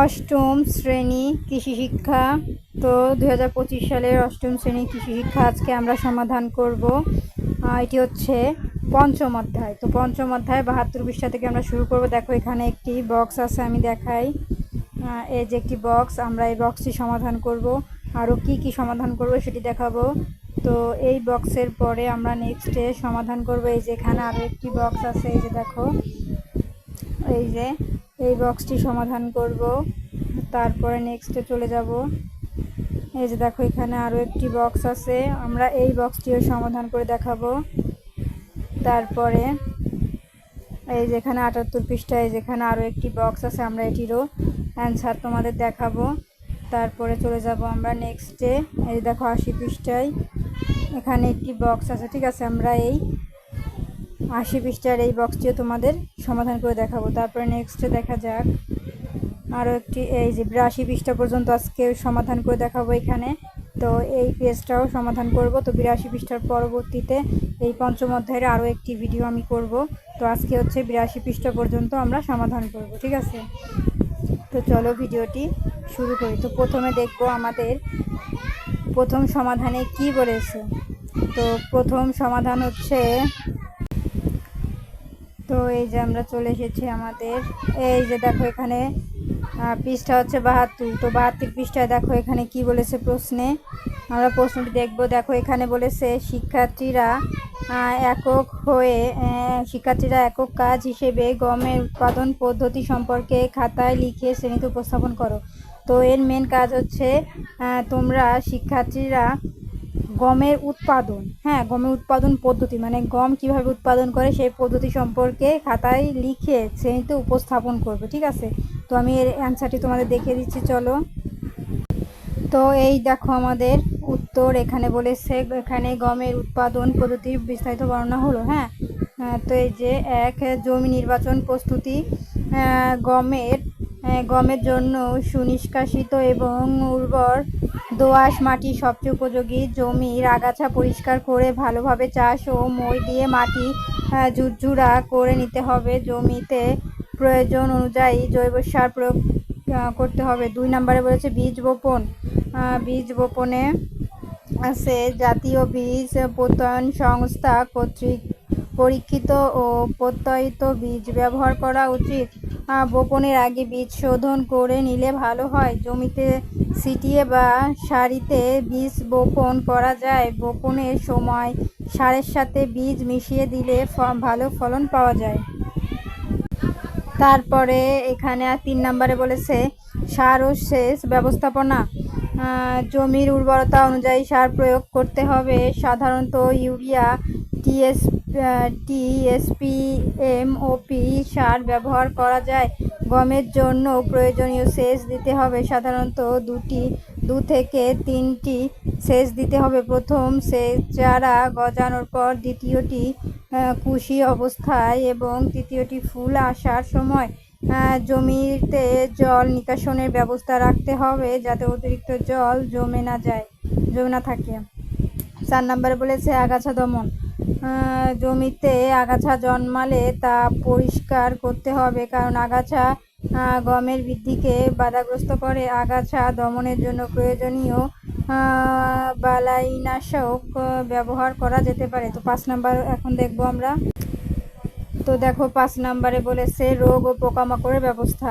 অষ্টম শ্রেণি কৃষি শিক্ষা। তো দু হাজার পঁচিশ সালের অষ্টম শ্রেণি কৃষি শিক্ষা আজকে আমরা সমাধান করব। এটি হচ্ছে পঞ্চম অধ্যায়। তো পঞ্চম অধ্যায় বাহাত্তর পৃষ্ঠা থেকে আমরা শুরু করব। দেখো, এখানে একটি বক্স আছে, আমি দেখাই। এই যে একটি বক্স আমরা এই বক্সটি সমাধান করব। আরও কি কি সমাধান করব সেটি দেখাবো। তো এই বক্সের পরে আমরা নেক্সটে সমাধান করব। এই যে এখানে আরও একটি বক্স আছে, এই যে দেখো। এই যে এই বক্সটি সমাধান করব। তারপরে নেক্সটে চলে যাব। এই যে দেখো, এখানে আরও একটি বক্স আছে। আমরা এই বক্সটিও সমাধান করে দেখাবো। তারপরে এই যেখানে আটাত্তর পৃষ্ঠায় যেখানে আরও একটি বক্স আছে, আমরা এটিরও অ্যান্সার তোমাদের দেখাবো। তারপরে চলে যাব আমরা নেক্সটে এই দেখো, আশি পৃষ্ঠায় এখানে একটি বক্স আছে, ঠিক আছে? আমরা এই আশি পৃষ্ঠার এই বক্সটিও তোমাদের সমাধান করে দেখাবো। তারপরে নেক্সটে দেখা যাক। আরও একটি, এই যে বিরাশি পৃষ্ঠা পর্যন্ত আজকে সমাধান করে দেখাবো এখানে। তো এই পেজটাও সমাধান করব। তো বিরাশি পৃষ্ঠার পরবর্তীতে এই পঞ্চম অধ্যায়ের আরও একটি ভিডিও আমি করব। তো আজকে হচ্ছে বিরাশি পৃষ্ঠা পর্যন্ত আমরা সমাধান করব, ঠিক আছে? তো চলো ভিডিওটি শুরু করি। তো প্রথমে দেখব আমাদের প্রথম সমাধানে কি বলেছে। তো প্রথম সমাধান হচ্ছে তো এই যে আমরা চলে এসেছি আমাদের। এই যে দেখো এখানে পৃষ্ঠা হচ্ছে বাহাত্তর। তো বাহাত্তর পৃষ্ঠায় দেখো এখানে কি বলেছে প্রশ্নে। আমরা প্রশ্নটি দেখব। দেখো এখানে বলেছে, শিক্ষার্থীরা একক হয়ে শিক্ষার্থীরা একক কাজ হিসেবে গমের উৎপাদন পদ্ধতি সম্পর্কে খাতায় লিখে শ্রেণীতে উপস্থাপন করো। তো এর মেন কাজ হচ্ছে তোমরা শিক্ষার্থীরা গমের উৎপাদন হ্যাঁ গমের উৎপাদন পদ্ধতি মানে গম কীভাবে উৎপাদন করে সেই পদ্ধতি সম্পর্কে খাতায় লিখে শ্রেণীতে উপস্থাপন করবে, ঠিক আছে? তো আমি এর অ্যান্সারটি তোমাদের দেখিয়ে দিচ্ছি, চলো। তো এই দেখো আমাদের উত্তর, এখানে বলেছে এখানে গমের উৎপাদন পদ্ধতির বিস্তারিত বর্ণনা হলো হ্যাঁ? তো এই যে এক, জমি নির্বাচন প্রস্তুতি গমের গমের জন্য সুনিষ্কাশিত এবং উর্বর দোআঁশ, মাটি সবচেয়ে উপযোগী। জমির আগাছা পরিষ্কার করে ভালোভাবে চাষ ও মই দিয়ে মাটি ঝুরঝুরা করে নিতে হবে। জমিতে প্রয়োজন অনুযায়ী জৈব সার প্রয়োগ করতে হবে। দুই নম্বরে বলেছে বীজ বপন। বীজ বপনে আছে জাতীয় বীজ প্রত্যয়ন সংস্থা কর্তৃক পরীক্ষিত ও প্রত্যয়িত বীজ ব্যবহার করা উচিত। বপনের আগে বীজ শোধন করে নিলে ভালো হয়। জমিতে ছিটিয়ে বা সারিতে বীজ বপন করা যায়। বপনের সময় সারের সাথে বীজ মিশিয়ে দিলে ভালো ফলন পাওয়া যায়। তারপরে এখানে আর তিন নম্বরে বলেছে, সার ও সেচ ব্যবস্থাপনা। জমির উর্বরতা অনুযায়ী সার প্রয়োগ করতে হবে। সাধারণত ইউরিয়া টিএস টিএসপি এমওপি সার ব্যবহার করা যায়। গমের জন্য প্রয়োজনীয় সেচ দিতে হবে। সাধারণত দুটি, দু থেকে তিনটি সেচ দিতে হবে। প্রথম সেচ চারা গজানোর পর দ্বিতীয়টি কুশি অবস্থায় এবং তৃতীয়টি ফুল আসার সময় জমিতে জল নিকাশনের ব্যবস্থা রাখতে হবে যাতে অতিরিক্ত জল জমে না যায়, জমে না থাকে। চার নম্বরে বলেছে আগাছা দমন। জমিতে আগাছা জন্মালে তা পরিষ্কার করতে হবে, কারণ আগাছা গমের বৃদ্ধিকে বাধাগ্রস্ত করে। আগাছা দমনের জন্য প্রয়োজনীয় বালাইনাশক ব্যবহার করা যেতে পারে। তো পাঁচ নাম্বার এখন দেখব আমরা। তো দেখো, পাঁচ নাম্বারে বলেছে রোগ ও পোকামাকড়ের ব্যবস্থা।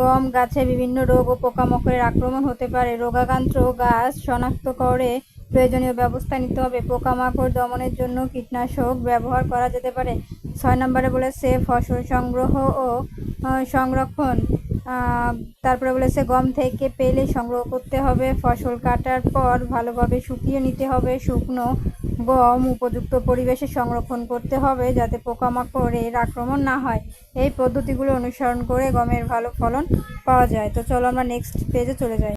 গম গাছে বিভিন্ন রোগ ও পোকামাকড়ের আক্রমণ হতে পারে। রোগাক্রান্ত গাছ শনাক্ত করে প্রয়োজনীয় ব্যবস্থা নিতে হবে। পোকামাকড় দমনের জন্য কীটনাশক ব্যবহার করা যেতে পারে। ছয় নম্বরে বলেছে ফসল সংগ্রহ ও সংরক্ষণ। তারপরে বলেছে গম থেকে পেলে সংগ্রহ করতে হবে। ফসল কাটার পর ভালোভাবে শুকিয়ে নিতে হবে। শুকনো গম উপযুক্ত পরিবেশে সংরক্ষণ করতে হবে যাতে পোকামাকড়ের আক্রমণ না হয়। এই পদ্ধতিগুলো অনুসরণ করে গমের ভালো ফলন পাওয়া যায়। তো চলো আমরা নেক্সট পেজে চলে যাই।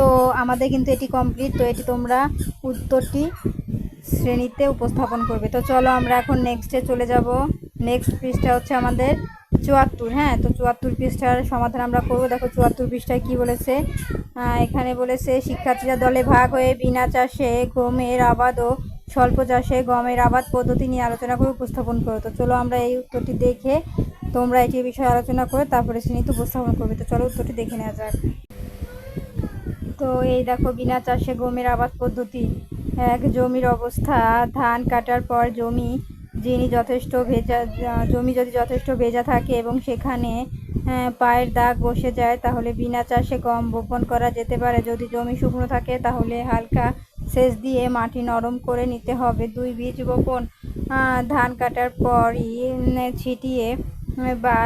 তো আমাদের কিন্তু এটি কমপ্লিট তো এটি তোমরা উত্তরটি শ্রেণীতে উপস্থাপন করবে। তো চলো আমরা এখন নেক্সটে চলে যাব। নেক্সট পৃষ্ঠা হচ্ছে আমাদের চুয়াত্তর হ্যাঁ? তো চুয়াত্তর পৃষ্ঠার সমাধান আমরা করব। দেখো চুয়াত্তর পৃষ্ঠায় কি বলেছে? এখানে বলেছে, শিক্ষার্থীরা দলে ভাগ হয়ে বিনা চাষে গমের আবাদ ও স্বল্প চাষে গমের আবাদ পদ্ধতি নিয়ে আলোচনা করে উপস্থাপন করো। তো চলো আমরা এই উত্তরটি দেখে তোমরা এটি বিষয়ে আলোচনা করে তারপরে শ্রেণীতে উপস্থাপন করবে। তো চলো উত্তরটি দেখে নেওয়া যাক। তো এই দেখো, বিনা চাষে গমের আবাদ পদ্ধতি। এক জমির অবস্থা, ধান কাটার পর জমি যিনি যথেষ্ট ভেজা, জমি যদি যথেষ্ট ভেজা থাকে এবং সেখানে পায়ের দাগ বসে যায়, তাহলে বিনা চাষে গম বপন করা যেতে পারে। যদি জমি শুকনো থাকে, তাহলে হালকা সেচ দিয়ে মাটি নরম করে নিতে হবে। দুই বীজ বপন ধান কাটার পরই ছিটিয়ে, বা,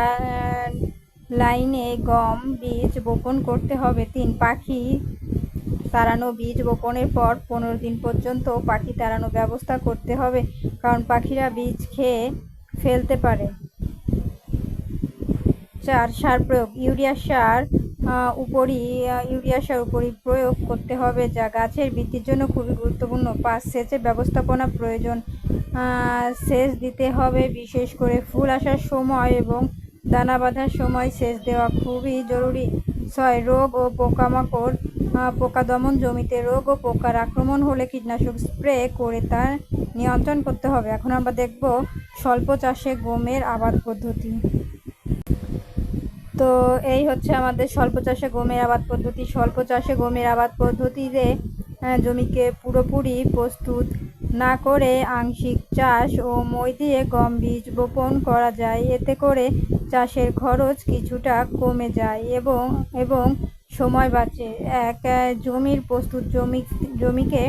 লাইনে গম বীজ বপন করতে হবে। তিন পাখি তাড়ানো বীজ বপনের পর পনেরো দিন পর্যন্ত পাখি তাড়ানো ব্যবস্থা করতে হবে, কারণ পাখিরা বীজ খেয়ে ফেলতে পারে। চার, সার প্রয়োগ। ইউরিয়া সার উপরই ইউরিয়া সার উপরই প্রয়োগ করতে হবে, যা গাছের বৃদ্ধির জন্য খুবই গুরুত্বপূর্ণ। পাঁচ, সেচের ব্যবস্থাপনা প্রয়োজন। সেচ দিতে হবে, বিশেষ করে ফুল আসার সময় এবং দানা বাঁধার সময় সেচ দেওয়া খুবই জরুরি। ছয়, রোগ ও পোকামাকড় পোকা দমন জমিতে রোগ ও পোকার আক্রমণ হলে কীটনাশক স্প্রে করে তার নিয়ন্ত্রণ করতে হবে। এখন আমরা দেখব স্বল্প চাষে গমের আবাদ পদ্ধতি। তো এই হচ্ছে আমাদের স্বল্প চাষে গমের আবাদ পদ্ধতি। স্বল্প চাষে গমের আবাদ পদ্ধতিতে জমিকে পুরোপুরি প্রস্তুত না করে আংশিক চাষ ও মই দিয়ে গম বীজ বপন করা যায়। এতে করে চাষের খরচ কিছুটা কমে যায় এবং এবং সময় বাঁচে। এক জমির প্রস্তুত জমি, জমিকে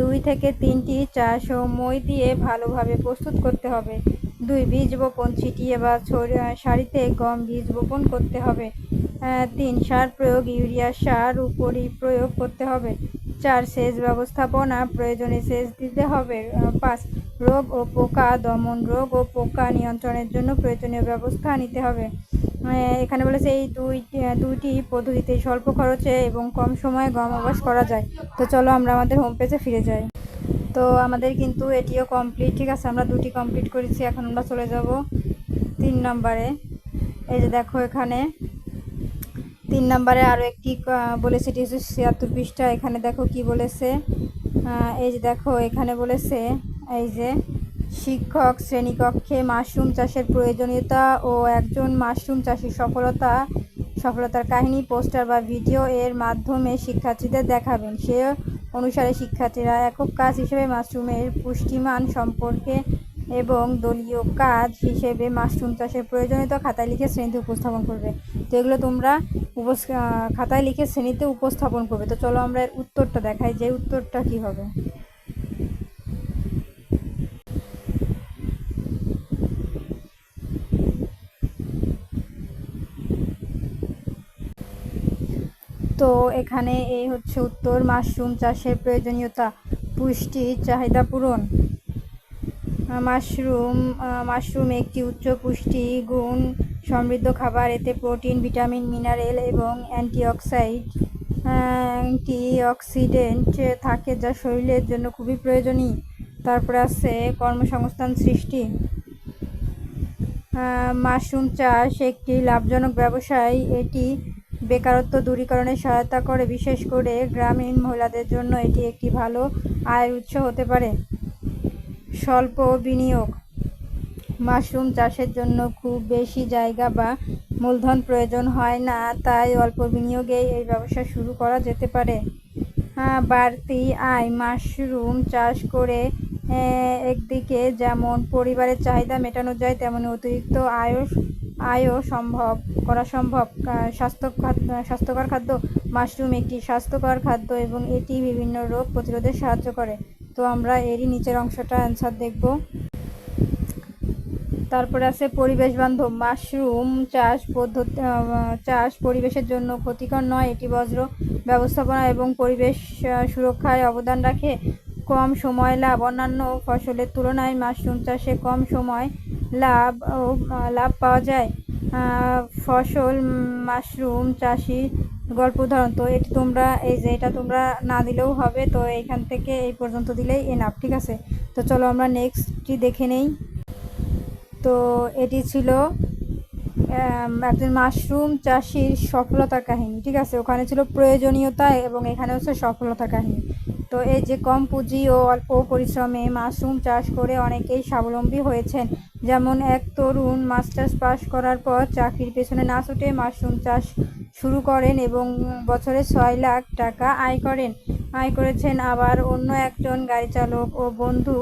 দুই থেকে তিনটি চাষ ও মই দিয়ে ভালোভাবে প্রস্তুত করতে হবে। দুই, বীজ বপন, ছিটিয়ে বা সারিতে গম বীজ বপন করতে হবে। তিন, সার প্রয়োগ, ইউরিয়া, সার উপরই প্রয়োগ করতে হবে। চার, সেচ ব্যবস্থাপনা, প্রয়োজনে সেচ দিতে হবে। পাঁচ, রোগ ও পোকা দমন, রোগ ও পোকা নিয়ন্ত্রণের জন্য প্রয়োজনীয় ব্যবস্থা নিতে হবে। এখানে বলেছে এই দুই দুইটি পদ্ধতিতে স্বল্প খরচে এবং কম সময়ে গম আবাস করা যায়। তো চলো আমরা আমাদের হোম পেজে ফিরে যাই। তো আমাদের কিন্তু এটিও কমপ্লিট ঠিক আছে? আমরা দুটি কমপ্লিট করেছি, এখন আমরা চলে যাব তিন নম্বরে। এই যে দেখো এখানে। তিন নম্বরে আরও একটি বলেছে এটি হচ্ছে ছিয়াত্তর পৃষ্ঠা। এখানে দেখো কি বলেছে? এই যে দেখো, এখানে বলেছে, এই যে শিক্ষক, শ্রেণীকক্ষে মাশরুম চাষের প্রয়োজনীয়তা ও একজন মাশরুম চাষির সফলতা, সফলতার কাহিনী, পোস্টার বা ভিডিও এর মাধ্যমে শিক্ষার্থীদের দেখাবেন। সে অনুসারে শিক্ষার্থীরা একক কাজ হিসেবে মাশরুমের পুষ্টিমান সম্পর্কে এবং দলীয় কাজ হিসেবে মাশরুম চাষের প্রয়োজনীয়তা খাতায় লিখে শ্রেণীতে উপস্থাপন করবে। তো এগুলো তোমরা উপস খাতায় লিখে শ্রেণীতে উপস্থাপন করবে। তো চলো আমরা এর উত্তরটা দেখাই যে উত্তরটা কি হবে। তো এখানে এই হচ্ছে উত্তর, মাশরুম চাষের প্রয়োজনীয়তা, পুষ্টি, চাহিদা পূরণ। মাশরুম মাশরুম একটি উচ্চ পুষ্টি গুণ, সমৃদ্ধ খাবার, এতে প্রোটিন, ভিটামিন, মিনারেল এবং অ্যান্টিঅক্সাইড অ্যান্টিঅক্সিডেন্ট থাকে যা শরীরের জন্য খুবই প্রয়োজনীয়। তারপরে আছে কর্মসংস্থান সৃষ্টি। মাশরুম চাষ একটি লাভজনক ব্যবসায়। এটি বেকারত্ব দূরীকরণে সহায়তা করে, বিশেষ করে গ্রামীণ মহিলাদের জন্য এটি একটি ভালো আয়ের উৎস হতে পারে। স্বল্প বিনিয়োগ, মাশরুম চাষের জন্য খুব বেশি জায়গা বা মূলধন প্রয়োজন হয় না, তাই অল্প বিনিয়োগেই এই ব্যবসা শুরু করা যেতে পারে। বাড়তি আয়, মাশরুম চাষ করে একদিকে যেমন পরিবারের চাহিদা মেটানো যায়, তেমনি অতিরিক্ত আয়ও আয়ও সম্ভব, করা সম্ভব। স্বাস্থ্য স্বাস্থ্যকর খাদ্য, মাশরুম একটি স্বাস্থ্যকর খাদ্য এবং এটি বিভিন্ন রোগ প্রতিরোধে সাহায্য করে। তো আমরা এরই নিচের অংশটা অ্যান্সার দেখব। তারপরে আছে পরিবেশ বান্ধব, মাশরুম চাষ পদ্ধতি চাষ পরিবেশের জন্য ক্ষতিকর নয়, এটি বজ্র ব্যবস্থাপনা এবং পরিবেশ সুরক্ষায় অবদান রাখে। কম সময় লাভ। অন্যান্য ফসলের তুলনায় মাশরুম চাষে কম সময় লাভ লাভ পাওয়া যায়। ফসল মাশরুম চাষি গল্প উদাহরণ, তো এটি তোমরা, এই যে এটা তোমরা না দিলেও হবে, তো এইখান থেকে এই পর্যন্ত দিলেই এ এনাফ ঠিক আছে? তো চলো আমরা নেক্সটটি দেখে নেই। তো এটি ছিল একজন মাশরুম চাষির সফলতার কাহিনী, ঠিক আছে? ওখানে ছিল প্রয়োজনীয়তা এবং এখানে হচ্ছে সফলতার কাহিনী। তো এই যে কম পুঁজি ও অল্প পরিশ্রমে মাশরুম চাষ করে অনেকেই স্বাবলম্বী হয়েছেন। যেমন এক তরুণ মাস্টার্স পাস করার পর চাকরির পেছনে না ছুটে মাশরুম চাষ শুরু করেন এবং বছরে ছয় লাখ টাকা আয় করেন। আয় করেছেন আবার অন্য একজন গাড়ি চালক ও বন্ধু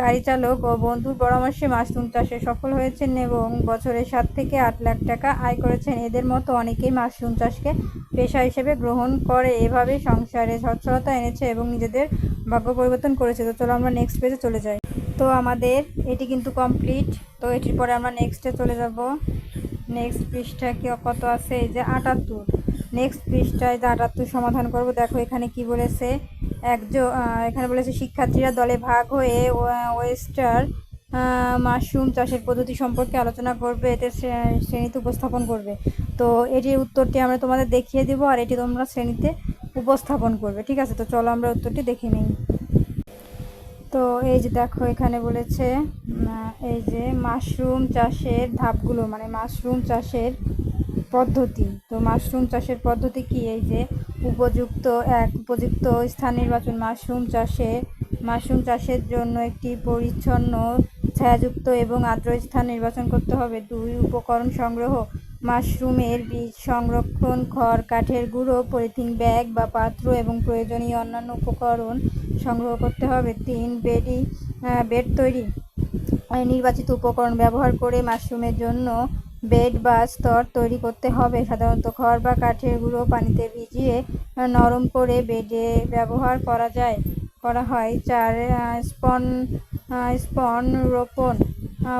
গাড়ি চালক ও বন্ধুর পরামর্শে মাশরুম চাষে সফল হয়েছেন এবং বছরে সাত থেকে আট লাখ টাকা আয় করেছেন। এদের মতো অনেকেই মাশরুম চাষকে পেশা হিসেবে গ্রহণ করে। এভাবে সংসারে সচ্ছলতা এনেছে এবং নিজেদের ভাগ্য পরিবর্তন করেছে। তো চলো আমরা নেক্সট পেজে চলে যাই। তো আমাদের এটি কিন্তু কমপ্লিট তো এটির পরে আমরা নেক্সটে চলে যাব। নেক্সট পৃষ্ঠা কি কত আছে? এই যে আটাত্তর। নেক্সট পৃষ্ঠায় যে আটাত্তর সমাধান করব, দেখো এখানে কি বলেছে? একজন এখানে বলেছে, শিক্ষার্থীরা দলে ভাগ হয়ে ওয়া- ওয়েস্টার মাশরুম চাষের পদ্ধতি সম্পর্কে আলোচনা করবে, এতে শ্রেণীতে উপস্থাপন করবে। তো এটির উত্তরটি আমরা তোমাদের দেখিয়ে দিব, আর এটি তোমরা শ্রেণীতে উপস্থাপন করবে। ঠিক আছে? তো চলো আমরা উত্তরটি দেখে নিই। তো এই যে দেখো, এখানে বলেছে এই যে মাশরুম চাষের ধাপগুলো মানে মাশরুম চাষের পদ্ধতি। তো মাশরুম চাষের পদ্ধতি কি? এই যে উপযুক্ত এক উপযুক্ত স্থান নির্বাচন মাশরুম চাষে, মাশরুম চাষের জন্য একটি পরিচ্ছন্ন, ছায়াযুক্ত এবং আর্দ্র স্থান নির্বাচন করতে হবে। দুই উপকরণ সংগ্রহ। মাশরুমের বীজ সংরক্ষণ, খড়, কাঠের গুঁড়ো, পলিথিন ব্যাগ বা পাত্র এবং প্রয়োজনীয় অন্যান্য উপকরণ সংগ্রহ করতে হবে। তিন, বেডি বেড তৈরি। নির্বাচিত উপকরণ ব্যবহার করে মাশরুমের জন্য বেড বা স্তর তৈরি করতে হবে। সাধারণত খড় বা কাঠের গুঁড়ো পানিতে ভিজিয়ে নরম করে বেডে ব্যবহার করা যায়, করা হয়। চার স্পন স্পন রোপণ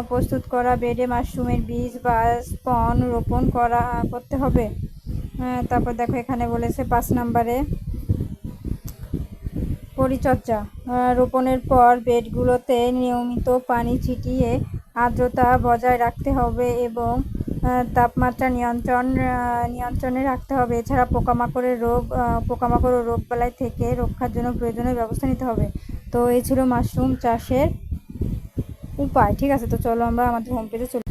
প্রস্তুত করা। বেডে মাশরুমের বীজ বা স্পন রোপণ করা, করতে হবে। তারপর দেখো এখানে বলেছে পাঁচ নম্বরে পরিচর্যা। রোপণের পর বেডগুলোতে নিয়মিত পানি ছিটিয়ে আর্দ্রতা বজায় রাখতে হবে এবং তাপমাত্রা নিয়ন্ত্রণ নিয়ন্ত্রণে রাখতে হবে। এছাড়া পোকামাকড়ের রোগ পোকামাকড় ও রোগবালাই থেকে রক্ষার জন্য প্রয়োজনীয় ব্যবস্থা নিতে হবে। তো এই ছিল মাশরুম চাষের উপায়। ঠিক আছে, তো চলো আমরা আমাদের হোম পেজে চলে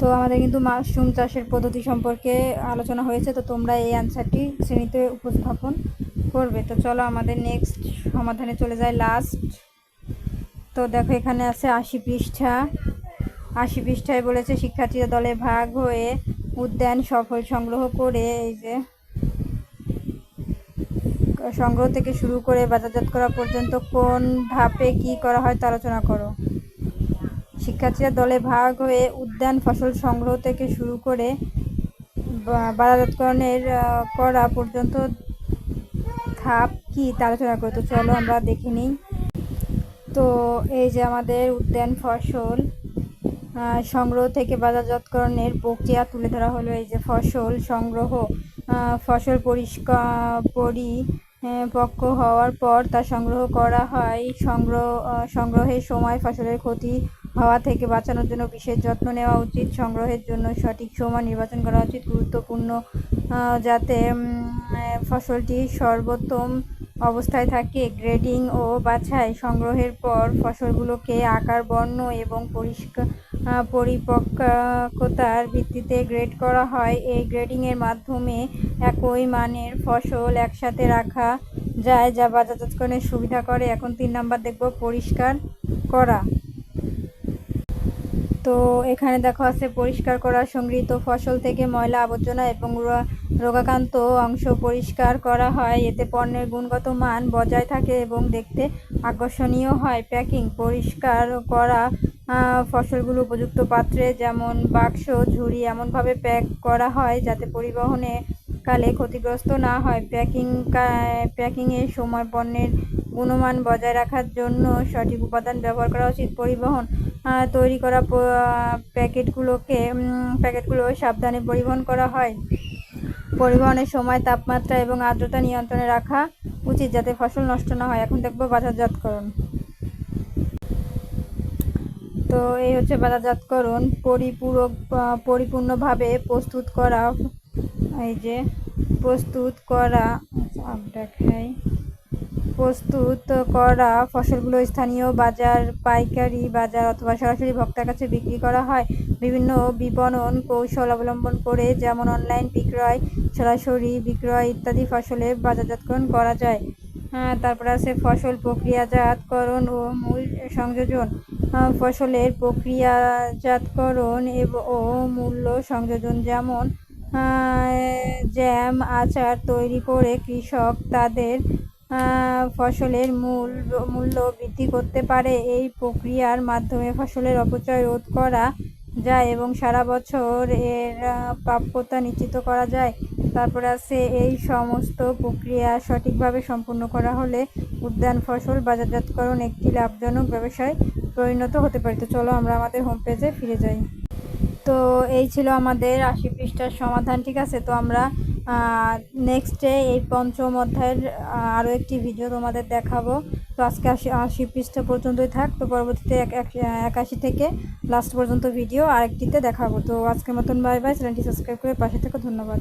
তো আমাদের কিন্তু মাশরুম চাষের পদ্ধতি সম্পর্কে আলোচনা হয়েছে। তো তোমরা এই অ্যান্সারটি শ্রেণীতে উপস্থাপন করবে। তো চলো আমাদের নেক্সট সমাধানে চলে যায় লাস্ট তো দেখো এখানে আছে আশি পৃষ্ঠা। আশি পৃষ্ঠায় বলেছে, শিক্ষার্থীরা দলে ভাগ হয়ে উদ্যান সফল সংগ্রহ করে এই যে সংগ্রহ থেকে শুরু করে বাজারজাত করা পর্যন্ত কোন ধাপে কি করা হয় তা আলোচনা করো। শিক্ষার্থীরা দলে ভাগ হয়ে উদ্যান ফসল সংগ্রহ থেকে শুরু করে বাজারজাতকরণের করা পর্যন্ত ধাপ কি তা আলোচনা করো। তো চলো আমরা দেখে নিই। তো এই যে আমাদের উদ্যান ফসল সংগ্রহ থেকে বাজারজাতকরণের প্রক্রিয়া তুলে ধরা হলো এই যে ফসল সংগ্রহ। ফসল পরিষ্কার পরি হওয়ার পর তা সংগ্রহ করা হয়। সংগ্রহ সংগ্রহের সময় ফসলের ক্ষতি হওয়া থেকে বাঁচানোর জন্য বিশেষ যত্ন নেওয়া উচিত। সংগ্রহের জন্য সঠিক সময় নির্বাচন করা উচিত। গুরুত্বপূর্ণ যাতে ফসলটি সর্বোত্তম অবস্থায় থাকে। গ্রেডিং ও বাছাই সংগ্রহের পর ফসলগুলোকে আকার, বর্ণ এবং পরিষ্কার পরিপক্কতার ভিত্তিতে গ্রেড করা হয়। এই গ্রেডিংয়ের মাধ্যমে একই মানের ফসল একসাথে রাখা যায়, যা বাজারজাতকরণের সুবিধা করে। এখন তিন নাম্বার দেখব, পরিষ্কার করা। তো এখানে দেখো আছে পরিষ্কার করা, সংগৃহীত ফসল থেকে ময়লা আবর্জনা এবং রোগা- রোগাক্রান্ত অংশ পরিষ্কার করা হয়। এতে পণ্যের গুণগত মান বজায় থাকে এবং দেখতে আকর্ষণীয় হয়। প্যাকিং, পরিষ্কার করা ফসলগুলো উপযুক্ত পাত্রে যেমন বাক্স, ঝুড়ি এমনভাবে প্যাক করা হয় যাতে পরিবহনে কালে ক্ষতিগ্রস্ত না হয়। প্যাকিং প্যাকিংয়ের সময় পণ্যের গুণমান বজায় রাখার জন্য সঠিক উপাদান ব্যবহার করা উচিত। পরিবহন তৈরি করা প্যাকেটগুলোকে প্যাকেটগুলো সাবধানে পরিবহন করা হয়। পরিবহনের সময় তাপমাত্রা এবং আর্দ্রতা নিয়ন্ত্রণে রাখা উচিত যাতে ফসল নষ্ট না হয়। এখন দেখব বাজারজাতকরণ। তো এই হচ্ছে বাজারজাতকরণ। পরিপূরক পরিপূর্ণভাবে প্রস্তুত করা এই যে প্রস্তুত করা আচ্ছা, দেখাই। প্রস্তুত করা ফসলগুলো স্থানীয় বাজার পাইকারি বাজার অথবা সরাসরি ভক্তের কাছে বিক্রি করা হয়। বিভিন্ন বিপণন কৌশল অবলম্বন করে যেমন অনলাইন বিক্রয় সরাসরি বিক্রয় ইত্যাদি ফসলের বাজারজাতকরণ করা যায়। হ্যাঁ, তারপরে আছে ফসল প্রক্রিয়াজাতকরণ ও মূল সংযোজন। ফসলের প্রক্রিয়াজাতকরণ ও মূল্য সংযোজন যেমন জ্যাম আচার তৈরি করে কৃষক তাদের ফসলের মূল মূল্য বৃদ্ধি করতে পারে। এই প্রক্রিয়ার মাধ্যমে ফসলের অপচয় রোধ করা যায় এবং সারা বছর এর প্রাপ্যতা নিশ্চিত করা যায়। তারপরে আছে এই সমস্ত প্রক্রিয়া সঠিকভাবে সম্পূর্ণ করা হলে উদ্যান, ফসল, বাজারজাতকরণ একটি লাভজনক ব্যবসায় পরিণত হতে পারে। তো চলো আমরা আমাদের হোম পেজে ফিরে যাই। তো এই ছিল আমাদের আশি পৃষ্ঠার সমাধান, ঠিক আছে? তো আমরা নেক্সটে এই পঞ্চম অধ্যায়ের আরও একটি ভিডিও তোমাদের দেখাবো। তো আজকে আশি আশি পৃষ্ঠা পর্যন্তই থাক। তো পরবর্তীতে এক- এক- একাশি থেকে লাস্ট পর্যন্ত ভিডিও আরেকটিতে দেখাবো। তো আজকের মতন বাই বাই চ্যানেলটি সাবস্ক্রাইব করে পাশে থেকে। ধন্যবাদ।